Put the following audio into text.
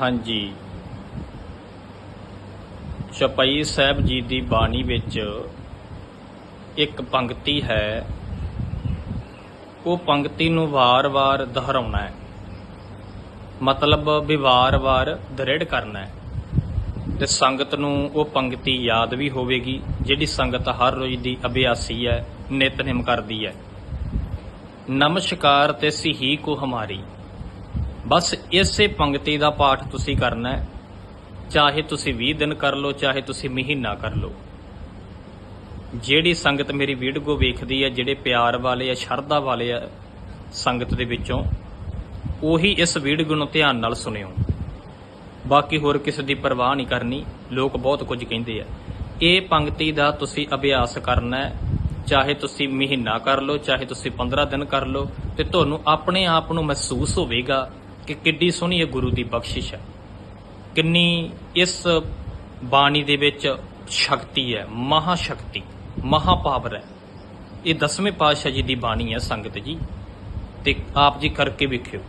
ਹਾਂਜੀ। ਚਪਈ ਸਾਹਿਬ ਜੀ ਦੀ ਬਾਣੀ ਵਿੱਚ ਇੱਕ ਪੰਕਤੀ ਹੈ। ਉਹ ਪੰਕਤੀ ਨੂੰ ਵਾਰ-ਵਾਰ ਦੁਹਰਾਉਣਾ ਹੈ। ਮਤਲਬ ਵੀ ਵਾਰ-ਵਾਰ ਦ੍ਰਿੜ ਕਰਨਾ ਹੈ। ਤੇ ਸੰਗਤ ਨੂੰ ਉਹ ਪੰਕਤੀ ਯਾਦ ਵੀ ਹੋਵੇਗੀ, ਜਿਹੜੀ ਸੰਗਤ ਹਰ ਰੋਜ਼ ਦੀ ਅਭਿਆਸੀ ਹੈ ਨਿਤਨੇਮ ਕਰਦੀ ਹੈ। ਨਮਸਕਾਰ ਤੇ ਸਿਹੀ ਕੋ ਹਮਾਰੀ। ਬਸ ਇਸੇ ਪੰਕਤੀ ਦਾ ਪਾਠ ਤੁਸੀਂ ਕਰਨਾ ਹੈ। ਚਾਹੇ ਤੁਸੀਂ 20 ਦਿਨ ਕਰ ਲਓ, ਚਾਹੇ ਤੁਸੀਂ ਮਹੀਨਾ ਕਰ ਲਓ। ਜਿਹੜੀ ਸੰਗਤ ਮੇਰੀ ਵੀਡੀਓ ਵੇਖਦੀ ਹੈ, ਜਿਹੜੇ ਪਿਆਰ ਵਾਲੇ ਆ, ਸ਼ਰਧਾ ਵਾਲੇ ਆ ਸੰਗਤ ਦੇ ਵਿੱਚੋਂ, ਉਹੀ ਇਸ ਵੀਡੀਓ ਨੂੰ ਧਿਆਨ ਨਾਲ ਸੁਣਿਓ। ਬਾਕੀ ਹੋਰ ਕਿਸੇ ਦੀ ਪਰਵਾਹ ਨਹੀਂ ਕਰਨੀ, ਲੋਕ ਬਹੁਤ ਕੁਝ ਕਹਿੰਦੇ ਆ। ਇਹ ਪੰਕਤੀ ਦਾ ਤੁਸੀਂ ਅਭਿਆਸ ਕਰਨਾ ਹੈ। ਚਾਹੇ ਤੁਸੀਂ ਮਹੀਨਾ ਕਰ ਲਓ, ਚਾਹੇ ਤੁਸੀਂ 15 ਦਿਨ ਕਰ ਲਓ, ਤੇ ਤੁਹਾਨੂੰ ਆਪਣੇ ਆਪ ਨੂੰ ਮਹਿਸੂਸ ਹੋਵੇਗਾ ਕਿ ਕਿੱਡੀ ਸੋਹਣੀ ਇਹ ਗੁਰੂ ਦੀ ਬਖਸ਼ਿਸ਼ ਹੈ। ਕਿੰਨੀ ਇਸ ਬਾਣੀ ਦੇ ਵਿੱਚ ਸ਼ਕਤੀ ਹੈ ਮਹਾ ਸ਼ਕਤੀ ਮਹਾ ਪਾਵਰ ਹੈ। ਇਹ ਦਸਵੇਂ ਪਾਤਸ਼ਾਹ ਜੀ ਦੀ ਬਾਣੀ ਹੈ ਸੰਗਤ ਜੀ। ਤੇ ਆਪ ਜੀ ਕਰਕੇ ਵੇਖਿਓ।